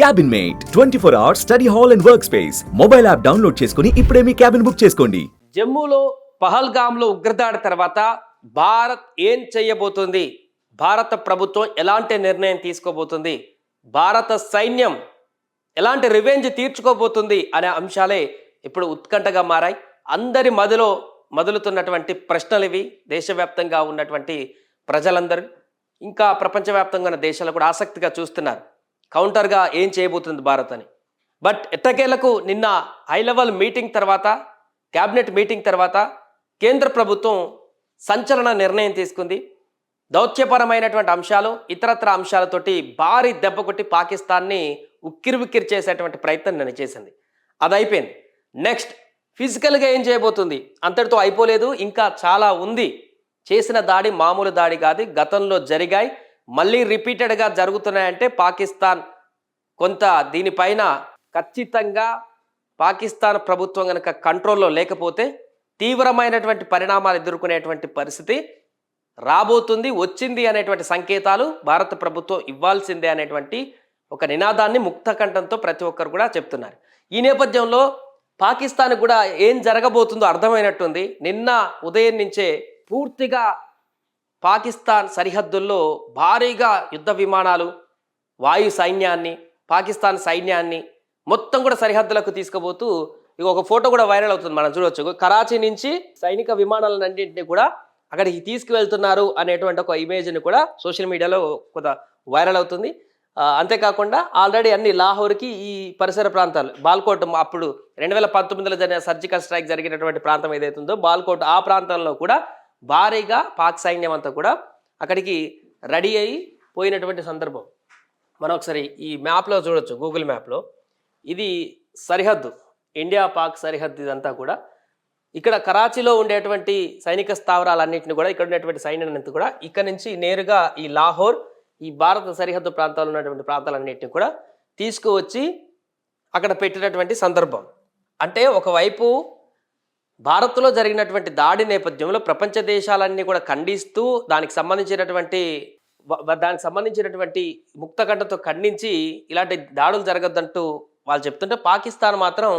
Cabin mate twenty four hours study hall and work space mobile app download చేసుకుని ఇప్పుడే మీ cabin book చేసుకోండి. జమ్మూలో పహల్గామ్లో ఉగ్రదాడి తర్వాత భారత్ ఏం చేయబోతుంది? భారత ప్రభుత్వం ఎలాంటి నిర్ణయం తీసుకోబోతుంది? భారత సైన్యం ఎలాంటి రివెంజ్ తీర్చుకోబోతుంది అనే అంశాలే ఇప్పుడు ఉత్కంఠగా మారాయి. అందరి మదిలో మొదలుతున్నటువంటి ప్రశ్నలు ఇవి. దేశవ్యాప్తంగా ఉన్నటువంటి ప్రజలందరూ ఇంకా ప్రపంచవ్యాప్తంగా ఉన్న దేశాలు కూడా ఆసక్తిగా చూస్తున్నారు. కౌంటర్గా ఏం చేయబోతుంది భారత్ అని. బట్ ఎట్టకేలకు నిన్న హై లెవెల్ మీటింగ్ తర్వాత క్యాబినెట్ మీటింగ్ తర్వాత కేంద్ర ప్రభుత్వం సంచలన నిర్ణయం తీసుకుంది. దౌత్యపరమైనటువంటి అంశాలు ఇతరత్ర అంశాలతోటి భారీ దెబ్బ కొట్టి పాకిస్తాన్ని ఉక్కిరి ఉక్కిరి చేసేటువంటి ప్రయత్నం నేను చేసింది. అది అయిపోయింది. నెక్స్ట్ ఫిజికల్గా ఏం చేయబోతుంది? అంతటితో అయిపోలేదు. ఇంకా చాలా ఉంది. చేసిన దాడి మామూలు దాడి కాదు. గతంలో జరిగాయి. మళ్ళీ రిపీటెడ్గా జరుగుతున్నాయంటే పాకిస్తాన్. కొంత దీనిపైన ఖచ్చితంగా పాకిస్తాన్ ప్రభుత్వం కనుక కంట్రోల్లో లేకపోతే తీవ్రమైనటువంటి పరిణామాలు ఎదుర్కొనేటువంటి పరిస్థితి రాబోతుంది వచ్చింది అనేటువంటి సంకేతాలు భారత ప్రభుత్వం ఇవ్వాల్సిందే అనేటువంటి ఒక నినాదాన్ని ముక్తకంఠంతో ప్రతి ఒక్కరు కూడా చెప్తున్నారు. ఈ నేపథ్యంలో పాకిస్తాన్ కూడా ఏం జరగబోతుందో అర్థమైనట్టుంది. నిన్న ఉదయం నుంచే పూర్తిగా పాకిస్తాన్ సరిహద్దుల్లో భారీగా యుద్ధ విమానాలు వాయు సైన్యాన్ని పాకిస్తాన్ సైన్యాన్ని మొత్తం కూడా సరిహద్దులకు తీసుకుపోతూ ఇక ఒక ఫోటో కూడా వైరల్ అవుతుంది మనం చూడొచ్చు. కరాచీ నుంచి సైనిక విమానాలన్నింటినీ కూడా అక్కడికి తీసుకువెళ్తున్నారు అనేటువంటి ఒక ఇమేజ్ని కూడా సోషల్ మీడియాలో కొంత వైరల్ అవుతుంది. అంతేకాకుండా ఆల్రెడీ అన్ని లాహోర్కి ఈ పరిసర ప్రాంతాలు బాల్కోట్ అప్పుడు రెండు వేల పంతొమ్మిదిలో జరిగిన సర్జికల్ స్ట్రైక్ జరిగినటువంటి ప్రాంతం ఏదైతుందో బాల్కోట్ ఆ ప్రాంతంలో కూడా భారీగా పాక్ సైన్యం అంతా కూడా అక్కడికి రెడీ అయి పోయినటువంటి సందర్భం. మనం ఒకసారి ఈ మ్యాప్లో చూడొచ్చు గూగుల్ మ్యాప్లో. ఇది సరిహద్దు ఇండియా పాక్ సరిహద్దు ఇదంతా కూడా. ఇక్కడ కరాచీలో ఉండేటువంటి సైనిక స్థావరాలన్నింటిని కూడా ఇక్కడ ఉన్నటువంటి సైన్యాన్ని కూడా ఇక్కడ నుంచి నేరుగా ఈ లాహోర్ ఈ భారత సరిహద్దు ప్రాంతాల్లో ఉన్నటువంటి ప్రాంతాలన్నింటినీ కూడా తీసుకువచ్చి అక్కడ పెట్టినటువంటి సందర్భం. అంటే ఒకవైపు భారత్లో జరిగినటువంటి దాడి నేపథ్యంలో ప్రపంచ దేశాలన్నీ కూడా ఖండిస్తూ దానికి సంబంధించినటువంటి దానికి సంబంధించినటువంటి ముక్తగడ్డతో ఖండించి ఇలాంటి దాడులు జరగద్దంటూ వాళ్ళు చెప్తుంటే పాకిస్తాన్ మాత్రం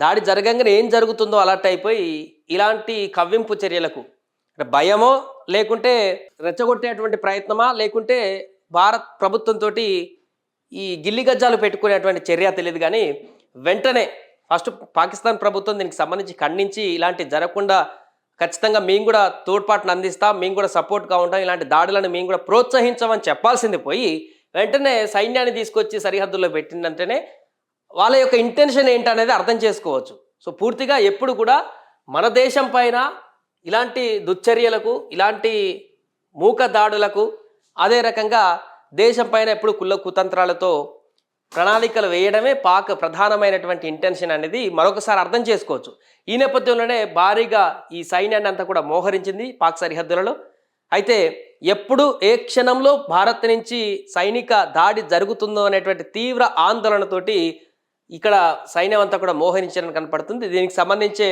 దాడి జరగంగానే ఏం జరుగుతుందో అలర్ట్ అయిపోయి ఇలాంటి కవ్వింపు చర్యలకు అంటే భయమో లేకుంటే రెచ్చగొట్టేటువంటి ప్రయత్నమా లేకుంటే భారత్ ప్రభుత్వంతో ఈ గిల్లి గజ్జాలు పెట్టుకునేటువంటి చర్య తెలియదు కానీ వెంటనే ఫస్ట్ పాకిస్తాన్ ప్రభుత్వం దీనికి సంబంధించి ఖండించి ఇలాంటి జరగకుండా ఖచ్చితంగా మేము కూడా తోడ్పాటును అందిస్తాం మేము కూడా సపోర్ట్గా ఉంటాం ఇలాంటి దాడులను మేము కూడా ప్రోత్సహించమని చెప్పాల్సింది పోయి వెంటనే సైన్యాన్ని తీసుకొచ్చి సరిహద్దుల్లో పెట్టిందంటేనే వాళ్ళ యొక్క ఇంటెన్షన్ ఏంటనేది అర్థం చేసుకోవచ్చు. సో పూర్తిగా ఎప్పుడు కూడా మన దేశం పైన ఇలాంటి దుశ్చర్యలకు ఇలాంటి మూక దాడులకు అదే రకంగా దేశం పైన ఎప్పుడు కుల్ల కుతంత్రాలతో ప్రణాళికలు వేయడమే పాక్ ప్రధానమైనటువంటి ఇంటెన్షన్ అనేది మరొకసారి అర్థం చేసుకోవచ్చు. ఈ నేపథ్యంలోనే భారీగా ఈ సైన్యాన్ని అంతా కూడా మోహరించింది పాక్ సరిహద్దులలో. అయితే ఎప్పుడు ఏ క్షణంలో భారత్ నుంచి సైనిక దాడి జరుగుతుందో అనేటువంటి తీవ్ర ఆందోళనతోటి ఇక్కడ సైన్యం అంతా కూడా మోహరించడం కనపడుతుంది. దీనికి సంబంధించి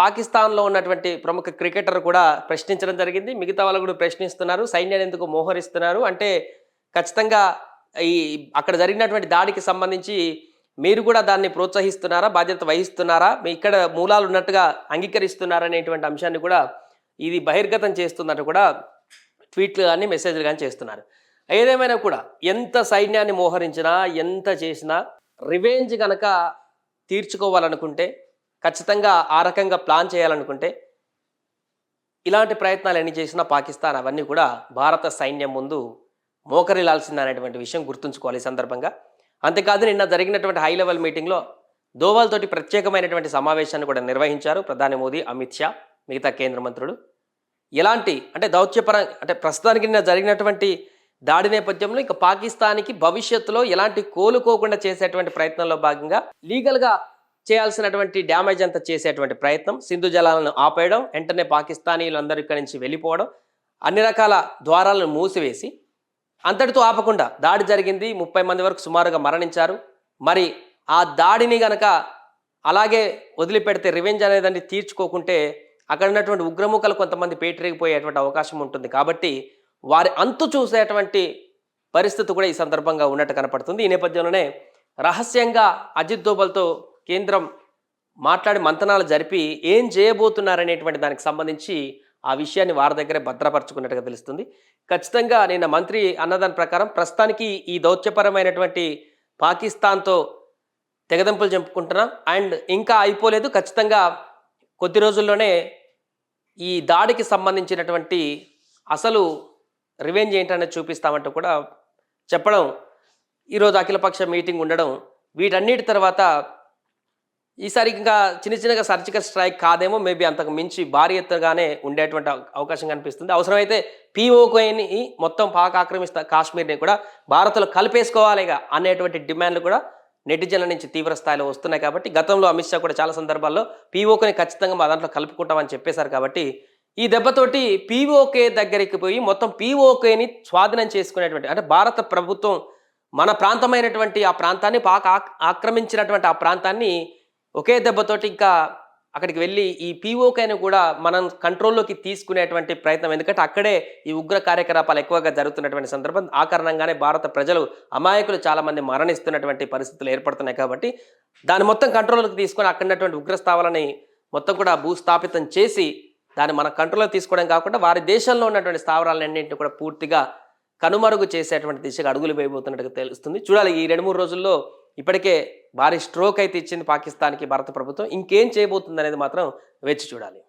పాకిస్తాన్లో ఉన్నటువంటి ప్రముఖ క్రికెటర్ కూడా ప్రశ్నించడం జరిగింది. మిగతా వాళ్ళు కూడా ప్రశ్నిస్తున్నారు. సైన్యాన్ని ఎందుకు మోహరిస్తున్నారు? అంటే ఖచ్చితంగా ఈ అక్కడ జరిగినటువంటి దాడికి సంబంధించి మీరు కూడా దాన్ని ప్రోత్సహిస్తున్నారా బాధ్యత వహిస్తున్నారా మీ ఇక్కడ మూలాలు ఉన్నట్టుగా అంగీకరిస్తున్నారా అనేటువంటి అంశాన్ని కూడా ఇది బహిర్గతం చేస్తున్నట్టు కూడా ట్వీట్లు కానీ మెసేజ్లు కానీ చేస్తున్నారు. ఏదేమైనా కూడా ఎంత సైన్యాన్ని మోహరించినా ఎంత చేసినా రివెంజ్ కనుక తీర్చుకోవాలనుకుంటే ఖచ్చితంగా ఆ రకంగా ప్లాన్ చేయాలనుకుంటే ఇలాంటి ప్రయత్నాలు ఎన్ని చేసినా పాకిస్తాన్ అవన్నీ కూడా భారత సైన్యం ముందు మోకరిల్లాల్సింది అనేటువంటి విషయం గుర్తుంచుకోవాలి ఈ సందర్భంగా. అంతేకాదు నిన్న జరిగినటువంటి హై లెవెల్ మీటింగ్లో దోవాలతోటి ప్రత్యేకమైనటువంటి సమావేశాన్ని కూడా నిర్వహించారు ప్రధాని మోదీ అమిత్ షా మిగతా కేంద్ర మంత్రులు. ఎలాంటి అంటే దౌత్యపర అంటే ప్రస్తుతానికి నిన్న జరిగినటువంటి దాడి నేపథ్యంలో ఇంకా పాకిస్తాన్కి భవిష్యత్తులో ఎలాంటి కోలుకోకుండా చేసేటువంటి ప్రయత్నంలో భాగంగా లీగల్గా చేయాల్సినటువంటి డ్యామేజ్ అంతా చేసేటువంటి ప్రయత్నం సింధు జలాలను ఆపేయడం వెంటనే పాకిస్తానీలందరూ ఇక్కడి నుంచి వెళ్ళిపోవడం అన్ని రకాల ద్వారాలను మూసివేసి అంతటితో ఆపకుండా దాడి జరిగింది. ముప్పై మంది వరకు సుమారుగా మరణించారు. మరి ఆ దాడిని గనక అలాగే వదిలిపెడితే రివెంజ్ అనేదాన్ని తీర్చుకోకుంటే అక్కడ ఉన్నటువంటి ఉగ్రముఖలు కొంతమంది పేటరేగిపోయేటువంటి అవకాశం ఉంటుంది. కాబట్టి వారి అంతు చూసేటువంటి పరిస్థితి కూడా ఈ సందర్భంగా ఉన్నట్టు కనపడుతుంది. ఈ నేపథ్యంలోనే రహస్యంగా అజిత్ దోబల్తో కేంద్రం మాట్లాడి మంతనాలు జరిపి ఏం చేయబోతున్నారనేటువంటి దానికి సంబంధించి ఆ విషయాన్ని వారి దగ్గరే భద్రపరచుకున్నట్టుగా తెలుస్తుంది. ఖచ్చితంగా నిన్న మంత్రి అన్నదాని ప్రకారం ప్రస్తుతానికి ఈ దౌత్యపరమైనటువంటి పాకిస్తాన్తో తెగదెంపులు చెప్పుకుంటున్నాం. అండ్ ఇంకా అయిపోలేదు. ఖచ్చితంగా కొద్ది రోజుల్లోనే ఈ దాడికి సంబంధించినటువంటి అసలు రివెంజ్ ఏంటనేది చూపిస్తామంటూ కూడా చెప్పడం ఈరోజు అఖిలపక్ష మీటింగ్ ఉండడం వీటన్నిటి తర్వాత ఈసారి ఇంకా చిన్న చిన్నగా సర్జికల్ స్ట్రైక్ కాదేమో మేబీ అంతకు మించి భారీ ఎత్తుగానే ఉండేటువంటి అవకాశం కనిపిస్తుంది. అవసరమైతే పీఓకోని మొత్తం పాక్ ఆక్రమిస్తా కాశ్మీర్ని కూడా భారత్లో కలిపేసుకోవాలిగా అనేటువంటి డిమాండ్లు కూడా నెటిజన్ల నుంచి తీవ్ర స్థాయిలో వస్తున్నాయి కాబట్టి గతంలో అమిత్ షా కూడా చాలా సందర్భాల్లో పీఓకేని ఖచ్చితంగా మా దాంట్లో కలుపుకుంటామని చెప్పేశారు కాబట్టి ఈ దెబ్బతోటి పీఓకే దగ్గరికి పోయి మొత్తం పీఓకేని స్వాధీనం చేసుకునేటువంటి అంటే భారత ప్రభుత్వం మన ప్రాంతమైనటువంటి ఆ ప్రాంతాన్ని పాక్ ఆక్రమించినటువంటి ఆ ప్రాంతాన్ని ఒకే దెబ్బతోటి ఇంకా అక్కడికి వెళ్ళి ఈ పీఓకేని కూడా మనం కంట్రోల్లోకి తీసుకునేటువంటి ప్రయత్నం. ఎందుకంటే అక్కడే ఈ ఉగ్ర కార్యకలాపాలు ఎక్కువగా జరుగుతున్నటువంటి సందర్భం. ఆ కారణంగానే భారత ప్రజలు అమాయకులు చాలామంది మరణిస్తున్నటువంటి పరిస్థితులు ఏర్పడుతున్నాయి కాబట్టి దాన్ని మొత్తం కంట్రోల్లోకి తీసుకొని అక్కడ ఉన్నటువంటి మొత్తం కూడా భూస్థాపితం చేసి దాన్ని మన కంట్రోల్లో తీసుకోవడం కాకుండా వారి దేశంలో ఉన్నటువంటి స్థావరాలన్నింటినీ కూడా పూర్తిగా కనుమరుగు చేసేటువంటి దిశగా అడుగులు వేయబోతున్నట్టుగా తెలుస్తుంది. చూడాలి ఈ రెండు మూడు రోజుల్లో ఇప్పటికే భారీ స్ట్రోక్ అయితే ఇచ్చింది పాకిస్తాన్కి భారత ప్రభుత్వం. ఇంకేం చేయబోతుంది అనేది మాత్రం వేచి చూడాలి